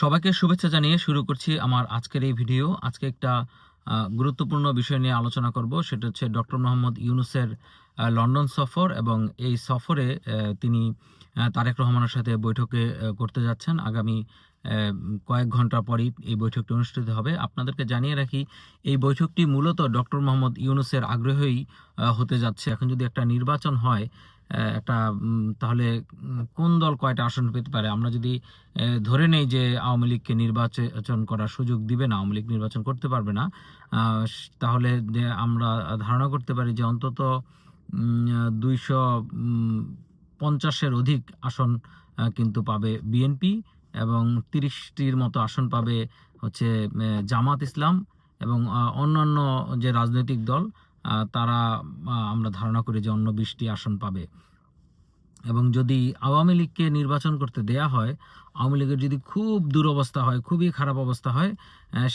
সবাইকে শুভেচ্ছা জানিয়ে শুরু করছি আমার আজকের এই ভিডিও। আজকে একটা গুরুত্বপূর্ণ বিষয় নিয়ে আলোচনা করব। সেটা হচ্ছে ডক্টর মোহাম্মদ ইউনুসের লন্ডন সফর এবং এই সফরে তিনি তারেক রহমানের সাথে বৈঠকে করতে যাচ্ছেন। আগামী কয়েক ঘণ্টা পরই এই বৈঠকটি অনুষ্ঠিত হবে। আপনাদেরকে জানিয়ে রাখি, এই বৈঠকটি মূলত ডক্টর মোহাম্মদ ইউনুসের আগ্রহেই হতে যাচ্ছে। এখন যদি একটা নির্বাচন হয় একটা তাহলে কোন দল কয়টা আসন পেতে পারে? আমরা যদি ধরে নেই যে আওয়ামী লীগকে নির্বাচন করার সুযোগ দিবে না, আওয়ামী লীগ নির্বাচন করতে পারবে না তাহলে আমরা ধারণা করতে পারি যে অন্তত দুইশো পঞ্চাশের অধিক আসন কিন্তু পাবে বিএনপি এবং তিরিশটির মতো আসন পাবে হচ্ছে জামাত ইসলাম এবং অন্যান্য যে রাজনৈতিক দল তারা আমরা ধারণা করি যে অন্য বিশটি আসন পাবে। এবং যদি আওয়ামী লীগকে নির্বাচন করতে দেয়া হয়, আওয়ামী লীগের যদি খুব দুরবস্থা হয়, খুবই খারাপ অবস্থা হয়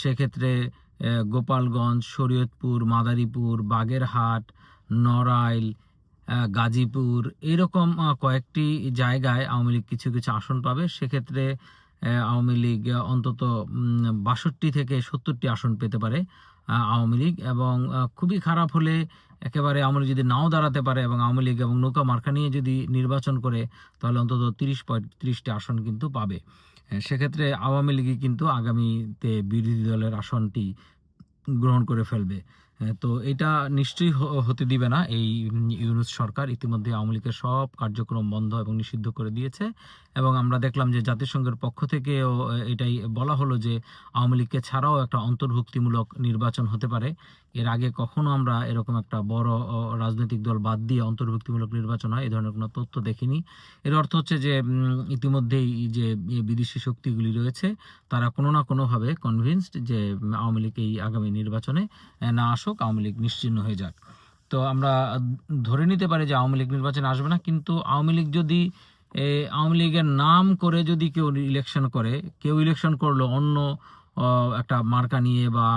সেক্ষেত্রে গোপালগঞ্জ, শরীয়তপুর, মাদারীপুর, বাগেরহাট, নড়াইল গাজীপুর এরকম কয়েকটি জায়গায় আওয়ামী লীগ কিছু কিছু আসন পাবে। সেক্ষেত্রে আওয়ামী লীগ অন্তত বাষট্টি থেকে সত্তরটি আসন পেতে পারে। আওয়ামী লীগ এবং খুবই খারাপ হলে একেবারে আওয়ামী লীগ যদি নাও দাঁড়াতে পারে এবং আওয়ামী লীগ এবং নৌকা মার্কা নিয়ে যদি নির্বাচন করে, তাহলে অন্তত তিরিশ পঁয়ত্রিশটি আসন কিন্তু পাবে। সেক্ষেত্রে আওয়ামী লীগই কিন্তু আগামীতে বিরোধী দলের আসনটি গ্রহণ করে ফেলবে। তো এটা নিশ্চয়ই হতে দিবে না। এই ইউনুস সরকার ইতিমধ্যে আওয়ামী লীগের সব কার্যক্রম বন্ধ এবং নিষিদ্ধ করে দিয়েছে এবং আমরা দেখলাম যে জাতিসংঘের পক্ষ থেকেও এটাই বলা হলো যে আওয়ামী লীগকে ছাড়াও একটা অন্তর্ভুক্তিমূলক নির্বাচন হতে পারে। এর আগে কখনো আমরা এরকম একটা বড় রাজনৈতিক দল বাদ দিয়ে অন্তর্ভুক্তিমূলক নির্বাচন হয় এই ধরনের কোনো তথ্য দেখিনি। এর অর্থ হচ্ছে যে ইতিমধ্যেই যে বিদেশি শক্তিগুলি রয়েছে, তারা কোনো না কোনোভাবে কনভিন্সড যে আওয়ামী লীগ এই আগামী নির্বাচনে না আসুক। আওয়ামী লীগ নিশ্চিহ্ন হয়ে যাক। তো আমরা ধরে নিতে পারি যে আওয়ামী লীগ নির্বাচনে আসবে না, কিন্তু আওয়ামী লীগ যদি আওয়ামী লীগের নাম করে যদি কেউ ইলেকশন করে, কেউ ইলেকশন করল অন্য একটা মার্কা নিয়ে বা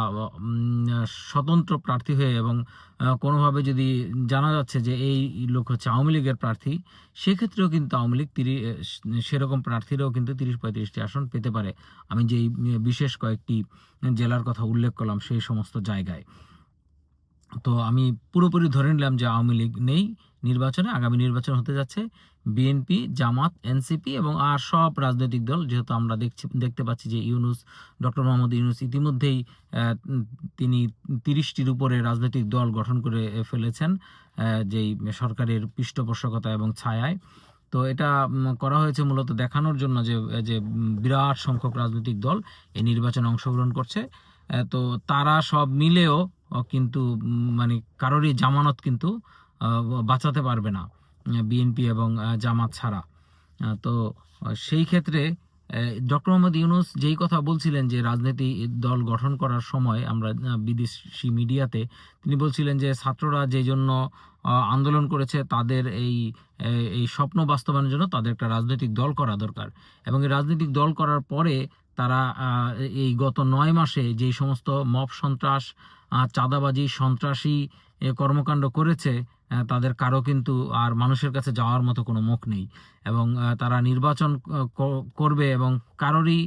স্বতন্ত্র প্রার্থী হয়ে এবং কোনোভাবে যদি জানা যাচ্ছে যে এই লোক হচ্ছে আওয়ামী লীগের প্রার্থী, সেক্ষেত্রেও কিন্তু আওয়ামী লীগ তিরিশ সেরকম প্রার্থীরাও কিন্তু তিরিশ পঁয়ত্রিশটি আসন পেতে পারে। আমি যেই, বিশেষ কয়েকটি জেলার কথা উল্লেখ করলাম সেই সমস্ত জায়গায়। তো আমি পুরোপুরি ধরে নিলাম যে আওয়ামী লীগ নেই নির্বাচনে, আগামী নির্বাচন হতে যাচ্ছে। বিএনপি, জামাত, এনসিপি এবং আর সব রাজনৈতিক দল, যেহেতু আমরা দেখছি, দেখতে পাচ্ছি যে ইউনুস, ডক্টর মোহাম্মদ ইউনুস ইতিমধ্যেই তিনি তিরিশটির উপরে রাজনৈতিক দল গঠন করে ফেলেছেন যেই সরকারের পৃষ্ঠপোষকতা এবং ছায়ায়। তো এটা করা হয়েছে মূলত দেখানোর জন্য যে যে বিরাট সংখ্যক রাজনৈতিক দল এই নির্বাচনে অংশগ্রহণ করছে। তো তারা সব মিলেও কিন্তু মানে কারোরই জামানত কিন্তু বাঁচাতে পারবে না বিএনপি এবং জামাত ছাড়া। তো সেই ক্ষেত্রে ডক্টর মোহাম্মদ ইউনুস যেই কথা বলছিলেন যে রাজনীতি দল গঠন করার সময় আমরা বিদেশি মিডিয়াতে, তিনি বলছিলেন যে ছাত্ররা যে জন্য আন্দোলন করেছে তাদের এই এই স্বপ্ন বাস্তবায়নের জন্য তাদের একটা রাজনৈতিক দল করা দরকার। এবং এই রাজনৈতিক দল করার পরে তারা এই গত নয় মাসে যেই সমস্ত মব সন্ত্রাস চাঁদাবাজি, সন্ত্রাসী কর্মকাণ্ড করেছে তাদের কারও কিন্তু আর মানুষের কাছে যাওয়ার মতো কোনো মুখ নেই। এবং তারা নির্বাচন করবে এবং কারোরই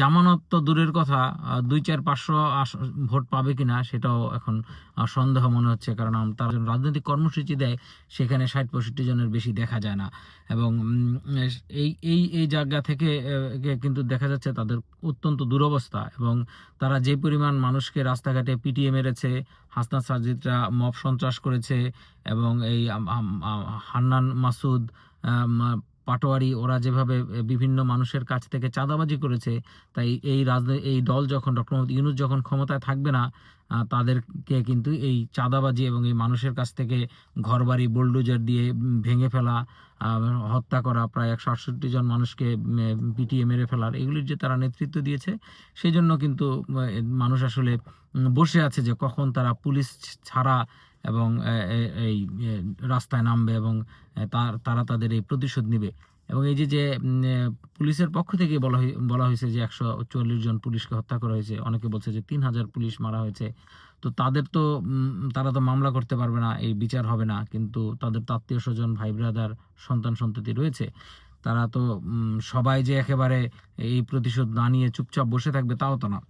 জামানত তো দূরের কথা দুই চার পাঁচশো ভোট পাবে কিনা সেটাও এখন সন্দেহ মনে হচ্ছে, কারণ তারা রাজনৈতিক কর্মসূচি দেয়, সেখানে ষাট পঁয়ষট্টি জনের বেশি দেখা যায় না। এবং এই এই এই জায়গা থেকে কিন্তু দেখা যাচ্ছে তাদের অত্যন্ত দুরবস্থা এবং তারা যে পরিমাণ মানুষকে রাস্তাঘাটে পিটিয়ে মেরেছে, হাসনাত সাজিদরা মব সন্ত্রাস করেছে এবং এই হান্নান মাসুদ পাটোয়ারি, ওরা যেভাবে বিভিন্ন মানুষের কাছ থেকে চাঁদাবাজি করেছে, তাই এই রাজনৈতিক এই দল যখন ডক্টর মোহাম্মদ ইউনুস যখন ক্ষমতায় থাকবে না তাদেরকে কিন্তু এই চাঁদাবাজি এবং এই মানুষের কাছ থেকে ঘরবাড়ি, বুলডোজার দিয়ে ভেঙে ফেলা হত্যা করা, প্রায় একশো আটষট্টি জন মানুষকে পিটিয়ে মেরে ফেলার, এগুলির যে তারা নেতৃত্ব দিয়েছে সেই জন্য কিন্তু মানুষ আসলে বসে আছে যে কখন তারা পুলিশ ছাড়া এবং এই রাস্তায় নামবে এবং তার তাদের এই প্রতিশোধ নেবে। এবং এই যে যে পুলিশের পক্ষ থেকে বলা বলা হয়েছে যে একশো চল্লিশ জন পুলিশকে হত্যা করা হয়েছে। অনেকে বলছে যে তিন হাজার পুলিশ মারা হয়েছে। তো তাদের তো তারা তো মামলা করতে পারবে না, এই বিচার হবে না। কিন্তু তাদের তো আত্মীয় স্বজন, ভাই ব্রাদার, সন্তান সন্ততি রয়েছে। তারা তো সবাই যে একেবারে এই প্রতিশোধ না নিয়ে চুপচাপ বসে থাকবে তাও তো না।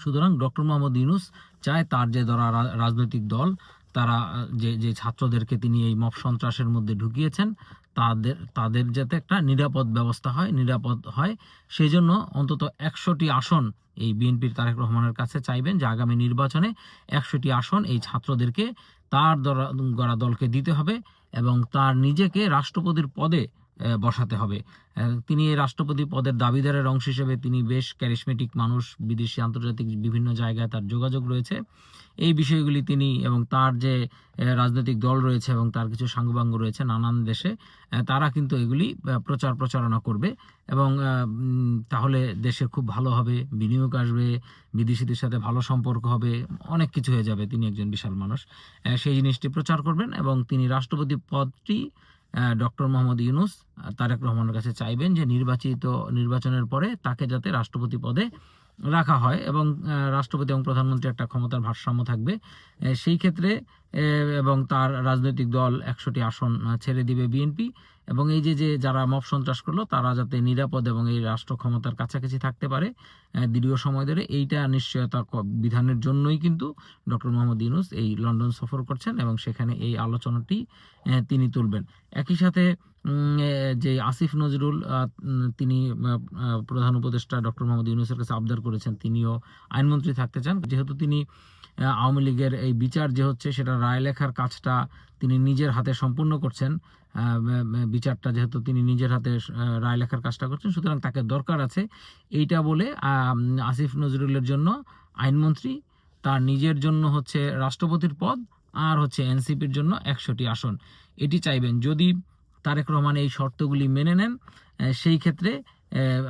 সুতরাং ডক্টর মোহাম্মদ ইউনুস চায় তার যে ধরা রাজনৈতিক দল, তারা, যে যে ছাত্রদেরকে তিনি এই মব সন্ত্রাসের মধ্যে ঢুকিয়েছেন, তাদের তাদের যাতে একটা নিরাপদ ব্যবস্থা হয়, নিরাপদ হয় সেই জন্য অন্তত একশোটি আসন এই বিএনপির তারেক রহমানের কাছে চাইবেন যে আগামী নির্বাচনে একশোটি আসন এই ছাত্রদেরকে তার গড়া দলকে দিতে হবে এবং তার নিজেকে রাষ্ট্রপতির পদে বসাতে হবে। তিনি রাষ্ট্রপতি পদের দাবিদারের অংশ হিসেবে তিনি বেশ ক্যারিসমেটিক মানুষ, বিদেশি, আন্তর্জাতিক বিভিন্ন জায়গায় তার যোগাযোগ রয়েছে। এই বিষয়গুলি তিনি এবং তার যে রাজনৈতিক দল রয়েছে এবং তার কিছু সাঙ্গবাঙ্গ রয়েছে নানান দেশে তারা কিন্তু এগুলি প্রচার প্রচারণা করবে এবং তাহলে দেশে খুব ভালো হবে, বিনিয়োগ আসবে, বিদেশিদের সাথে ভালো সম্পর্ক হবে, অনেক কিছু হয়ে যাবে। তিনি একজন বিশাল মানুষ। সেই জিনিসটি প্রচার করবেন এবং তিনি রাষ্ট্রপতি পদটি ডক্টর মোহাম্মদ ইউনুস তারেক রহমানের কাছে চাইবেন যে নির্বাচিত নির্বাচনের পরে তাকে যাতে রাষ্ট্রপতি পদে রাখা হয় এবং রাষ্ট্রপতি এবং প্রধানমন্ত্রী একটা ক্ষমতার ভারসাম্য থাকবে। সেই ক্ষেত্রে এবং তার রাজনৈতিক দল একশোটি আসন ছেড়ে দিবে বিএনপি। এবং এই যে যে যারা মব সন্ত্রাস করল, তারা যাতে নিরাপদ এবং এই রাষ্ট্র ক্ষমতার কাছাকাছি থাকতে পারে দীর্ঘ সময় ধরে এইটা নিশ্চয়তা বিধানের জন্যই কিন্তু ডক্টর মোহাম্মদ ইউনুস এই লন্ডন সফর করছেন এবং সেখানে এই আলোচনাটি তিনি তুলবেন। একই সাথে যে আসিফ নজরুল তিনি প্রধান উপদেষ্টা ডক্টর মোহাম্মদ ইউনুসের কাছে আবদার করেছেন, তিনিও আইনমন্ত্রী থাকতে চান। যেহেতু তিনি আওয়ামী লীগের এই বিচার যে হচ্ছে সেটা রায় লেখার কাজটা তিনি নিজের হাতে সম্পূর্ণ করছেন। বিচারটা যেহেতু তিনি নিজের হাতে রায় লেখার কাজটা করছেন, সুতরাং তাকে দরকার আছে এইটা বলে আসিফ নজরুলের জন্য আইনমন্ত্রী, তার নিজের জন্য হচ্ছে রাষ্ট্রপতির পদ আর হচ্ছে এনসিপির জন্য একশোটি আসন। এটি চাইবেন। যদি তারেক রহমান এই শর্তগুলি মেনে নেন সেই ক্ষেত্রে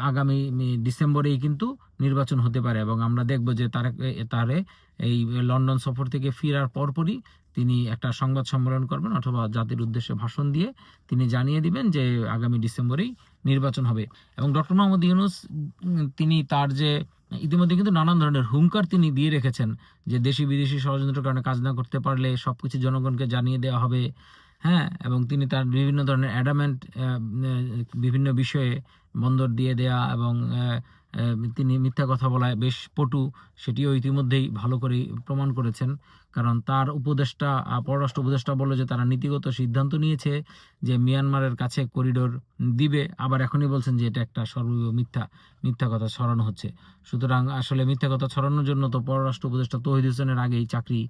আগামী ডিসেম্বরেই কিন্তু নির্বাচন হতে পারে এবং আমরা দেখব যে তারেক, এ- তারে এই লন্ডন সফর থেকে ফেরার পরপরই তিনি একটা সংবাদ সম্মেলন করবেন অথবা জাতির উদ্দেশ্যে ভাষণ দিয়ে তিনি জানিয়ে দিবেন যে আগামী ডিসেম্বরেই নির্বাচন হবে। এবং ডক্টর মোহাম্মদ ইউনুস তিনি তার যে, ইতিমধ্যে কিন্তু নানান ধরনের হুঙ্কার তিনি দিয়ে রেখেছেন যে দেশি বিদেশি ষড়যন্ত্রের কারণে কাজ না করতে পারলে সব কিছু জনগণকে জানিয়ে দেওয়া হবে। হ্যাঁ এবং তিনি তার বিভিন্ন ধরনের অ্যাডামেন্ট বিভিন্ন বিষয়ে বন্দর দিয়ে দেয়া এবং তিনি মিথ্যা কথা বলায় বেশ পটু, সেটিও ইতিমধ্যেই ভালো করেই প্রমাণ করেছেন। কারণ তার উপদেষ্টা পররাষ্ট্র উপদেষ্টা বলল যে তারা নীতিগত সিদ্ধান্ত নিয়েছে যে মিয়ানমারের কাছে করিডোর দিবে, আবার এখনই বলছেন যে এটা একটা সর্ব মিথ্যা মিথ্যা কথা ছড়ানো হচ্ছে। সুতরাং আসলে মিথ্যা কথা ছড়ানোর জন্য তো পররাষ্ট্র উপদেষ্টা তহিদ হোসেনের আগেই চাকরি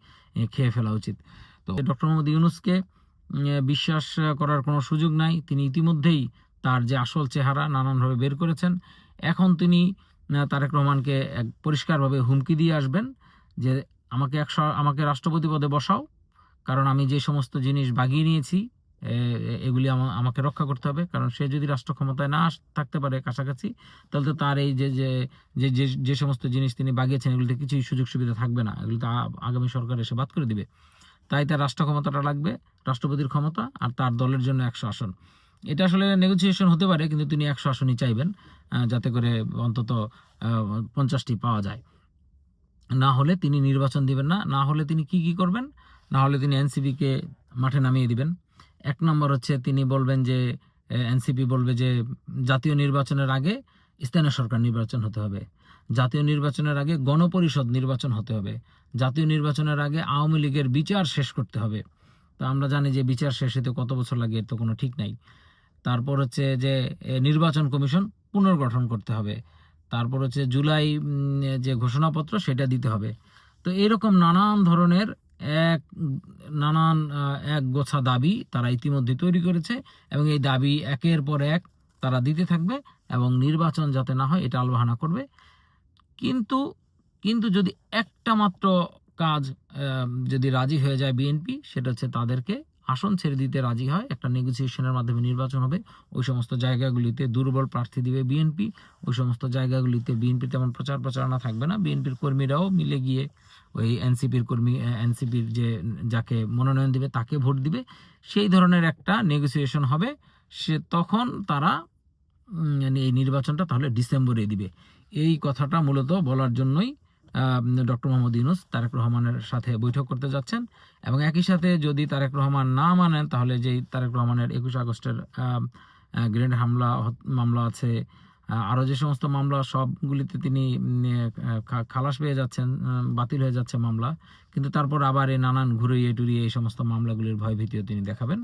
খেয়ে ফেলা উচিত। তো ডক্টর মোহাম্মদ ইউনুসকে বিশ্বাস করার কোনো সুযোগ নাই। তিনি ইতিমধ্যেই তার যে আসল চেহারা নানানভাবে বের করেছেন। এখন তিনি তারেক রহমানকে এক পরিষ্কারভাবে হুমকি দিয়ে আসবেন যে, আমাকে একশো আমাকে রাষ্ট্রপতি পদে বসাও, কারণ আমি যে সমস্ত জিনিস বাগিয়ে নিয়েছি এগুলি আমা- আমাকে রক্ষা করতে হবে। কারণ সে যদি রাষ্ট্র ক্ষমতায় না থাকতে পারে কাছাকাছি, তাহলে তো তার এই যে যে যে যে সমস্ত জিনিস তিনি বাগিয়েছেন, এগুলিতে কিছুই সুযোগ সুবিধা থাকবে না। এগুলি তো আগামী সরকার এসে বাদ করে দিবে। তাই তার রাষ্ট্র ক্ষমতাটা লাগবে, রাষ্ট্রপতির ক্ষমতা আর তার দলের জন্য একশো আসন। এটা আসলে নেগোসিয়েশন হতে পারে, কিন্তু তিনি একশো আসনই চাইবেন যাতে করে অন্তত পঞ্চাশটি পাওয়া যায়। না হলে তিনি নির্বাচন দিবেন না না হলে তিনি কি কি করবেন? না হলে তিনি এনসিপিকে মাঠে নামিয়ে দিবেন। এক নম্বর হচ্ছে তিনি বলবেন যে এনসিপি বলবে যে, জাতীয় নির্বাচনের আগে স্থানীয় সরকার নির্বাচন হতে হবে। জাতীয় নির্বাচনের আগে গণপরিষদ নির্বাচন হতে হবে। জাতীয় নির্বাচনের আগে আওয়ামী লীগের বিচার শেষ করতে হবে। তো আমরা জানি যে বিচার শেষ হতে কত বছর লাগে, এর তো কোনো ঠিক নাই। তারপর হচ্ছে যে নির্বাচন কমিশন পুনর্গঠন করতে হবে। তারপর হচ্ছে জুলাই যে ঘোষণাপত্র সেটা দিতে হবে। তো এরকম নানান ধরনের এক, নানান এক গোছা দাবি তারা ইতিমধ্যে তৈরি করেছে এবং এই দাবি একের পর এক তারা দিতে থাকবে এবং নির্বাচন যাতে না হয় এটা আলবাহানা করবে। কিন্তু কিন্তু যদি একটা মাত্র কাজ যদি রাজি হয়ে যায় বিএনপি, সেটা হচ্ছে তাদেরকে আসন ছেড়ে দিতে রাজি হয়। একটা নেগোসিয়েশনের মাধ্যমে নির্বাচন হবে। ওই সমস্ত জায়গাগুলিতে দুর্বল প্রার্থী দিবে বিএনপি। ওই সমস্ত জায়গাগুলিতে বিএনপি তেমন প্রচার প্রচারণা থাকবে না। বিএনপির কর্মীরাও মিলে গিয়ে ওই এনসিপির কর্মী, এনসিপির যে যাকে মনোনয়ন দিবে তাকে ভোট দিবে। সেই ধরনের একটা নেগোসিয়েশন হবে। সে তখন তারা এই নির্বাচনটা তাহলে ডিসেম্বরে দিবে। এই কথাটা মূলত বলার জন্যই ডক্টর মোহাম্মদ ইউনুস তারেক রহমানের সাথে বৈঠক করতে যাচ্ছেন এবং একই সাথে যদি তারেক রহমান না মানেন, তাহলে যেই তারেক রহমানের একুশ আগস্টের গ্রেনেড হামলা মামলা আছে আরও যে সমস্ত মামলা, সবগুলিতে তিনি খালাস পেয়ে যাচ্ছেন বাতিল হয়ে যাচ্ছে মামলা। কিন্তু তারপর আবার এই নানান ঘুরিয়ে টুরিয়ে এই সমস্ত মামলাগুলির ভয়ভীতিও তিনি দেখাবেন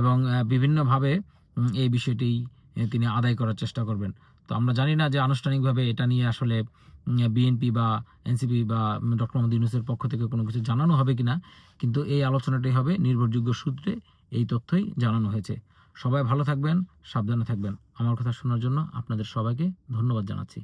এবং বিভিন্নভাবে এই বিষয়টি তিনি আদায় করার চেষ্টা করবেন। তো আমরা জানি না যে আনুষ্ঠানিকভাবে এটা নিয়ে আসলে বিএনপি বা এনসিপি বা ডক্টর মোহাম্মদ ইউনুসের পক্ষ থেকে কোনো কিছু জানানো হবে কিনা, কিন্তু এই আলোচনাটি হবে নির্ভরযোগ্য সূত্রে এই তথ্যই জানানো হয়েছে। সবাই ভালো থাকবেন, সাবধানে থাকবেন। আমার কথা শোনার জন্য আপনাদের সবাইকে ধন্যবাদ জানাচ্ছি।